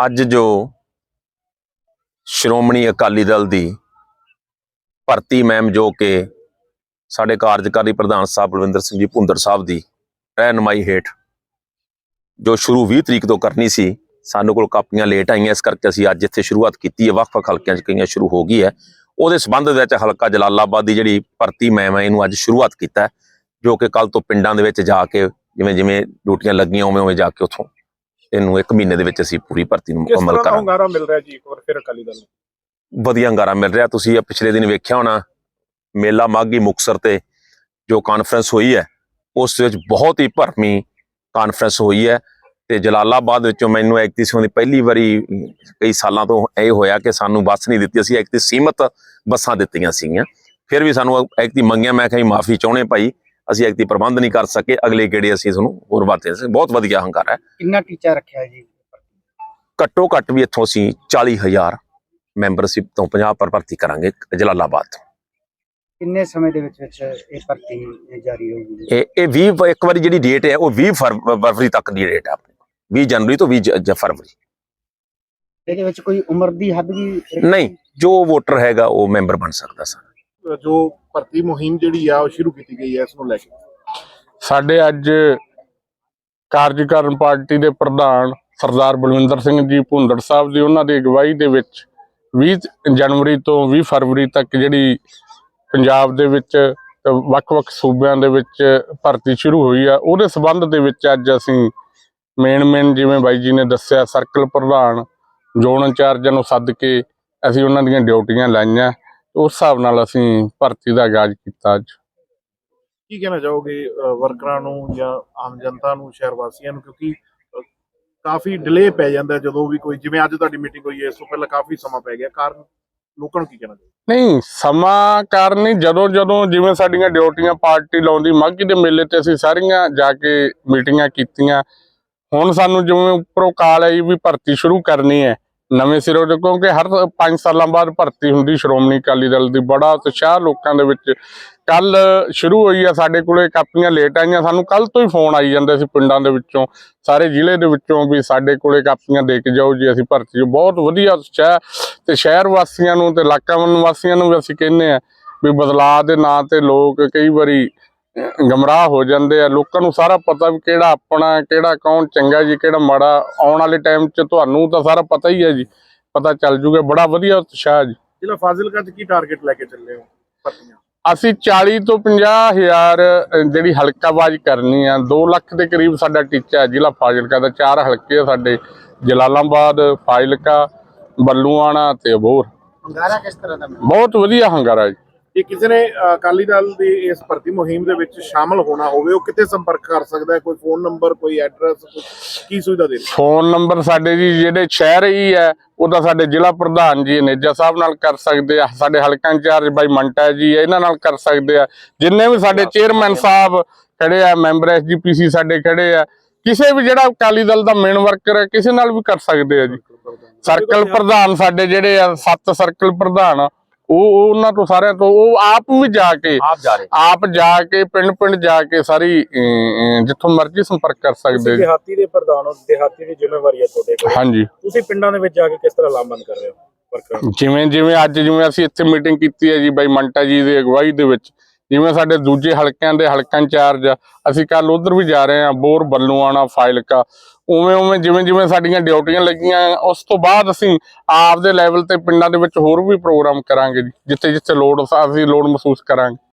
ਅੱਜ ਜੋ ਸ਼੍ਰੋਮਣੀ ਅਕਾਲੀ ਦਲ ਦੀ ਭਰਤੀ ਮੈਮ ਜੋ ਕਿ ਸਾਡੇ ਕਾਰਜਕਾਰੀ ਪ੍ਰਧਾਨ ਸਾਹਿਬ ਬਲਵਿੰਦਰ ਸਿੰਘ ਜੀ ਭੁੰਦਰ ਸਾਹਿਬ ਦੀ ਰਹਿਨਮਾਈ ਹੇਠ ਜੋ ਸ਼ੁਰੂ 20 ਤਰੀਕ ਤੋਂ ਕਰਨੀ ਸੀ, ਸਾਨੂੰ ਕੋਲ ਕਾਪੀਆਂ ਲੇਟ ਆਈਆਂ, ਇਸ ਕਰਕੇ ਅਸੀਂ ਅੱਜ ਇੱਥੇ ਸ਼ੁਰੂਆਤ ਕੀਤੀ ਹੈ। ਵੱਖ-ਵੱਖ ਹਲਕਿਆਂ 'ਚ ਕਈਆਂ ਸ਼ੁਰੂ ਹੋ ਗਈ ਹੈ। ਉਹਦੇ ਸਬੰਧ ਵਿੱਚ ਹਲਕਾ ਜਲਾਲਾਬਾਦ ਦੀ ਜਿਹੜੀ ਭਰਤੀ ਮੈਮ ਹੈ, ਇਹਨੂੰ ਅੱਜ ਸ਼ੁਰੂਆਤ ਕੀਤਾ ਜੋ ਕਿ ਕੱਲ ਤੋਂ ਪਿੰਡਾਂ ਦੇ ਵਿੱਚ ਜਾ ਕੇ ਜਿਵੇਂ ਜਿਵੇਂ ਡਿਊਟੀਆਂ ਲੱਗੀਆਂ ਉਵੇਂ ਉਵੇਂ ਜਾ ਕੇ ਉੱਥੋਂ ਇਹਨੂੰ ਇੱਕ ਮਹੀਨੇ ਦੇ ਵਿੱਚ ਅਸੀਂ ਪੂਰੀ ਭਰਤੀ ਨੂੰ ਕਿਸ ਮੁਕੰਮਲ ਤਰ੍ਹਾਂ ਦਾ ਕਰਾਂਗੇ। ਹੁੰਗਾਰਾ ਮਿਲ ਰਿਹਾ ਜੀ ਇੱਕ ਵਾਰ ਫਿਰ ਅਕਾਲੀ ਦਲ ਨੂੰ? ਵਧੀਆ ਹੰਗਾਰਾ ਮਿਲ ਰਿਹਾ। ਤੁਸੀਂ ਇਹ ਪਿਛਲੇ ਦਿਨ ਵੇਖਿਆ ਹੋਣਾ ਮੇਲਾ ਮਾਗੀ ਮੁਕਸਰ ਤੇ ਜੋ ਕਾਨਫਰੰਸ ਹੋਈ ਹੈ ਉਸ ਵਿੱਚ ਬਹੁਤ ਹੀ ਭਰਮੀ ਕਾਨਫਰੰਸ ਹੋਈ ਹੈ ਤੇ ਜਲਾਲਾਬਾਦ ਵਿੱਚੋਂ ਮੈਨੂੰ ਐਕਟਿਸੋਂ ਦੀ ਪਹਿਲੀ ਵਾਰੀ ਕਈ ਸਾਲਾਂ ਤੋਂ ਇਹ ਹੋਇਆ ਕਿ ਸਾਨੂੰ ਬੱਸ ਨਹੀਂ ਦਿੱਤੀ ਅਸੀਂ ਐਕਟੀ ਸੀਮਤ ਬੱਸਾਂ ਦਿੱਤੀਆਂ ਸੀਗੀਆਂ। ਫਿਰ ਵੀ ਸਾਨੂੰ ਐਕਟੀ ਮੰਗਿਆ ਮੈਂ ਕਿਹਾ ਮਾਫੀ ਚਾਹੁੰਦੇ ਭਾਈ ਅਸੀਂ ਐਕਟੀ ਪ੍ਰਬੰਧ ਨਹੀਂ ਕਰ ਸਕੇ ਅਗਲੇ ਗੇੜੇ ਅਸੀਂ ਤੁਹਾਨੂੰ ਹੋਰ ਬਾਤੇ ਬਹੁਤ ਵਧੀਆ ਹੰਗਾਰਾ ਹੈ। ਕਿੰਨਾ ਟੀਚਾ ਰੱਖਿਆ ਜੀ? ਘੱਟੋ ਘੱਟ ਵੀ ਇੱਥੋਂ ਅਸੀਂ 40000 ਮੈਂਬਰਸ਼ਿਪ ਤੋਂ 50 ਪਰ ਭਰਤੀ ਕਰਾਂਗੇ ਜਲਾਲਾਬਾਦ ਕਿੰਨੇ ਸਮੇਂ ਦੇ ਵਿੱਚ ਵਿੱਚ ਇਹ ਭਰਤੀ ਜਾਰੀ ਹੋਊਗੀ ਇਹ ਇਹ 20 ਇੱਕ ਵਾਰੀ ਜਿਹੜੀ ਡੇਟ ਹੈ ਉਹ 20 ਫਰਵ- ਫਰਵਰੀ ਤੱਕ ਦੀ ਡੇਟ ਹੈ ਆਪਣੀ। 20 ਜਨਵਰੀ ਤੋਂ 20 ਜ- ਜ- ਫਰਵਰੀ। ਇਹਦੇ ਵਿੱਚ ਕੋਈ ਉਮਰ ਦੀ ਹੱਦ ਵੀ? ਨਹੀਂ ਜੋ ਵੋਟਰ ਹੈਗਾ ਉਹ ਮੈਂਬਰ ਬਣ ਸਕਦਾ ਸਰ। ਜੋ ਭਰਤੀ ਮੁਹਿੰਮ ਜਿਹੜੀ ਆ, ਉਹ ਸ਼ੁਰੂ ਕੀਤੀ ਗਈ ਹੈ, ਇਸ ਨੂੰ ਲੈ ਕੇ। ਸਾਡੇ ਅੱਜ ਕਾਰਜਕਾਰਨ ਪਾਰਟੀ ਦੇ ਪ੍ਰਧਾਨ ਸਰਦਾਰ ਬਲਵਿੰਦਰ ਸਿੰਘ ਜੀ ਭੁੰਦੜ ਸਾਹਿਬ ਦੀ ਉਹਨਾਂ ਦੀ ਅਗਵਾਈ ਦੇ ਵਿੱਚ 20 ਜਨਵਰੀ ਤੋਂ 20 ਫਰਵਰੀ ਤੱਕ ਜਿਹੜੀ ਪੰਜਾਬ ਦੇ ਵਿੱਚ ਵੱਖ-ਵੱਖ ਸੂਬਿਆਂ ਦੇ ਵਿੱਚ ਭਰਤੀ ਸ਼ੁਰੂ ਹੋਈ ਆ। ਉਹਦੇ ਸਬੰਧ ਦੇ ਵਿੱਚ ਅੱਜ ਅਸੀਂ ਮੇਨ ਮੇਨ ਜਿਵੇਂ ਬਾਈ ਜੀ ਨੇ ਦੱਸਿਆ ਸਰਕਲ ਪ੍ਰਧਾਨ, ਜ਼ੋਨ ਇੰਚਾਰਜਾਂ ਨੂੰ ਸੱਦ ਕੇ ਅਸੀਂ ਉਹਨਾਂ ਦੀਆਂ ਡਿਊਟੀਆਂ ਲਾਈਆਂ। ਉਸ ਹਿਸਾਬ ਨਾਲ ਅਸੀਂ ਭਰਤੀ ਦਾ ਆਗਾਜ਼ ਕੀਤਾ ਅੱਜ। ਕੀ ਕਹਿਣਾ ਚਾਹੋਗੇ ਵਰਕਰਾਂ ਨੂੰ ਜਾਂ ਆਮ ਜਨਤਾ ਨੂੰ ਸ਼ਹਿਰ ਵਾਸੀਆਂ ਨੂੰ? ਕਿਉਂਕਿ ਕਾਫੀ ਡਿਲੇ ਪੈ ਜਾਂਦਾ ਹੈ ਜਦੋਂ ਵੀ ਕੋਈ ਜਿਵੇਂ ਅੱਜ ਤੁਹਾਡੀ ਮੀਟਿੰਗ ਹੋਈ ਹੈ ਇਸ ਤੋਂ ਪਹਿਲਾਂ ਕਾਫੀ ਸਮਾਂ ਪੈ ਗਿਆ। ਕਾਰਨ ਲੋਕਾਂ ਨੂੰ ਕੀ ਕਹਿਣਾ ਚਾਹੋਗੇ? ਨਹੀਂ ਸਮਾਂ ਕਾਰਨ ਨਹੀਂ ਜਦੋਂ ਜਦੋਂ ਜਿਵੇਂ ਸਾਡੀਆਂ ਡਿਊਟੀਆਂ ਪਾਰਟੀ ਲਾਉਂਦੀ ਮਾਘੀ ਦੇ ਮੇਲੇ ਤੇ ਅਸੀਂ ਸਾਰੀਆਂ ਜਾ ਕੇ ਮੀਟਿੰਗਾਂ ਕੀਤੀਆਂ। ਹੁਣ ਸਾਨੂੰ ਜਿਵੇਂ ਉੱਪਰੋਂ ਕਾਲ ਆਈ ਵੀ ਭਰਤੀ ਸ਼ੁਰੂ ਕਰਨੀ ਹੈ ਨਵੇਂ ਸਿਰੋਂ ਤੋਂ, ਕਿਉਂਕਿ ਹਰ 5 ਸਾਲਾਂ ਬਾਅਦ ਭਰਤੀ ਹੁੰਦੀ ਸ਼੍ਰੋਮਣੀ ਅਕਾਲੀ ਦਲ ਦੀ ਬੜਾ ਉਤਸ਼ਾਹ ਲੋਕਾਂ ਦੇ ਵਿੱਚ ਕੱਲ ਸ਼ੁਰੂ ਹੋਈ ਆ, ਸਾਡੇ ਕੋਲੇ ਕਾਪੀਆਂ ਲੇਟ ਆਈਆਂ ਸਾਨੂੰ ਕੱਲ ਤੋਂ ਹੀ ਫੋਨ ਆਈ ਜਾਂਦੇ ਸੀ ਪਿੰਡਾਂ ਦੇ ਵਿੱਚੋਂ, ਸਾਰੇ ਜ਼ਿਲ੍ਹੇ ਦੇ ਵਿੱਚੋਂ ਵੀ ਸਾਡੇ ਕੋਲੇ ਕਾਪੀਆਂ ਦੇ ਕੇ ਜਾਓ ਜੀ, ਅਸੀਂ ਭਰਤੀ 'ਚ। ਬਹੁਤ ਵਧੀਆ ਉਤਸ਼ਾਹ ਤੇ ਸ਼ਹਿਰ ਵਾਸੀਆਂ ਨੂੰ ਤੇ ਇਲਾਕਾ ਵਾਸੀਆਂ ਨੂੰ ਵੀ ਅਸੀਂ ਕਹਿੰਦੇ ਆ ਵੀ ਬਦਲਾਅ ਦੇ ਨਾਂ ਤੇ ਲੋਕ ਕਈ ਵਾਰੀ ਗਮਰਾਹ ਹੋ ਜਾਂਦੇ ਆ। ਲੋਕਾਂ ਨੂੰ ਸਾਰਾ ਪਤਾ ਵੀ ਕਿਹੜਾ ਆਪਣਾ ਕਿਹੜਾ ਕੌਣ ਚੰਗਾ ਜੀ ਕਿਹੜਾ ਮਾੜਾ। ਆਉਣ ਵਾਲੇ ਟਾਈਮ 'ਚ ਤੁਹਾਨੂੰ ਤਾਂ ਸਾਰਾ ਪਤਾ ਹੀ ਹੈ ਜੀ। ਪਤਾ ਚੱਲ ਜੂਗਾ। ਬੜਾ ਵਧੀਆ ਉਤਸ਼ਾਹ ਜੀ। ਜ਼ਿਲ੍ਹਾ ਫਾਜ਼ਿਲਕਾ 'ਚ ਕੀ ਟਾਰਗੇਟ ਲੈ ਕੇ ਚੱਲੇ ਹੋ ਭਰਤੀਆਂ ਅਸੀਂ 40 ਤੋਂ 50 ਹਜ਼ਾਰ ਜਿਹੜੀ ਹਲਕਾਬਾਜ਼ੀ ਕਰਨੀ ਆ 2 ਲੱਖ ਦੇ ਕਰੀਬ ਸਾਡਾ ਟੀਚਾ ਹੈ ਜ਼ਿਲ੍ਹਾ ਫਾਜ਼ਿਲਕਾ ਦਾ। ਚਾਰ ਹਲਕੇ ਆ ਸਾਡੇ। ਜਲਾਲਾਬਾਦ ਫਾਜ਼ਿਲਕਾ ਬੱਲੂਆਣਾ ਤੇ ਅਬੋਹਰ। ਹੰਗਾਰਾ ਕਿਸ ਤਰ੍ਹਾਂ ਦਾ? ਬਹੁਤ ਵਧੀਆ ਹੰਗਾਰਾ ਜੀ। ਜੇ ਕਿਸੇ ਨੇ ਅਕਾਲੀ ਦਲ ਦੀ ਇਸ ਭਰਤੀ ਮੁਹਿੰਮ ਦੇ ਵਿੱਚ ਸ਼ਾਮਲ ਹੋਣਾ ਹੋਵੇ ਉਹ ਕਿੱਥੇ ਸੰਪਰਕ ਕਰ ਸਕਦਾ ਹੈ? ਕੋਈ ਫੋਨ ਨੰਬਰ ਕੋਈ ਐਡਰੈਸ ਕੀ ਸੁਵਿਧਾ ਦੇ ਫੋਨ ਨੰਬਰ ਸਾਡੇ ਜੀ ਜਿਹੜੇ ਸ਼ਹਿਰ ਹੀ ਹੈ ਉਹਦਾ ਸਾਡੇ ਜ਼ਿਲ੍ਹਾ ਪ੍ਰਧਾਨ ਜੀ ਨੇਜਾ ਸਾਹਿਬ ਨਾਲ ਕਰ ਸਕਦੇ ਆ। ਸਾਡੇ ਹਲਕਾ ਇੰਚਾਰਜ ਬਾਈ ਮੰਟਾ ਜੀ ਇਹਨਾਂ ਨਾਲ ਕਰ ਸਕਦੇ ਆ। ਜਿੰਨੇ ਵੀ ਸਾਡੇ ਚੇਅਰਮੈਨ ਸਾਹਿਬ ਖੜੇ ਆ ਮੈਂਬਰ ਐਸਜੀਪੀਸੀ ਸਾਡੇ ਖੜੇ ਆ ਕਿਸੇ ਵੀ ਜਿਹੜਾ ਅਕਾਲੀ ਦਲ ਦਾ ਮੇਨ ਵਰਕਰ ਹੈ ਕਿਸੇ ਨਾਲ ਵੀ ਕਰ ਸਕਦੇ ਆ ਜੀ। ਸਰਕਲ ਪ੍ਰਧਾਨ ਸਾਡੇ ਜਿਹੜੇ ਆ ਸੱਤ ਸਰਕਲ ਪ੍ਰਧਾਨ ਉਹ ਉਹ ਉਹਨਾਂ ਤੋਂ ਸਾਰਿਆਂ ਤੋਂ ਉਹ ਆਪ ਵੀ ਜਾ ਕੇ ਆਪ ਜਾ ਰਹੇ। ਆਪ ਜਾ ਕੇ ਪਿੰਡ ਪਿੰਡ ਜਾ ਕੇ ਸਾਰੀ ਜਿੱਥੋਂ ਮਰਜ਼ੀ ਸੰਪਰਕ ਕਰ ਸਕਦੇ। ਜੀ ਦਿਹਾਤੀ ਦੇ ਪ੍ਰਧਾਨ ਹੋ ਦਿਹਾਤੀ ਦੀ ਜ਼ਿੰਮੇਵਾਰੀ ਹੈ ਤੁਹਾਡੇ ਕੋਲ। ਹਾਂਜੀ। ਤੁਸੀਂ ਪਿੰਡਾਂ ਦੇ ਵਿੱਚ ਜਾ ਕੇ ਕਿਸ ਤਰ੍ਹਾਂ ਲਾਮਬੰਦ ਕਰ ਰਹੇ ਹੋ? ਜਿਵੇਂ ਜਿਵੇਂ ਅੱਜ ਜਿਵੇਂ ਅਸੀਂ ਇੱਥੇ ਮੀਟਿੰਗ ਕੀਤੀ ਹੈ ਜੀ ਬਾਈ ਮੰਟਾ ਜੀ ਦੀ ਅਗਵਾਈ ਦੇ ਵਿੱਚ ਜਿਵੇਂ ਸਾਡੇ ਦੂਜੇ ਹਲਕਿਆਂ ਦੇ ਹਲਕਾ ਇੰਚਾਰਜ ਆ, ਅਸੀਂ ਕੱਲ ਉਧਰ ਵੀ ਜਾ ਰਹੇ ਹਾਂ ਬੋਰ ਬੱਲੂਆਣਾ ਫਾਇਲਕਾ। ਉਵੇਂ ਉਵੇਂ ਜਿਵੇਂ ਜਿਵੇਂ ਸਾਡੀਆਂ ਡਿਊਟੀਆਂ ਲੱਗੀਆਂ, ਉਸ ਤੋਂ ਬਾਅਦ ਅਸੀਂ ਆਪ ਦੇ ਲੈਵਲ ਤੇ ਪਿੰਡਾਂ ਦੇ ਵਿੱਚ ਹੋਰ ਵੀ ਪ੍ਰੋਗਰਾਮ ਕਰਾਂਗੇ ਜੀ, ਜਿੱਥੇ ਜਿੱਥੇ ਲੋੜ, ਅਸੀਂ ਲੋੜ ਮਹਿਸੂਸ ਕਰਾਂਗੇ।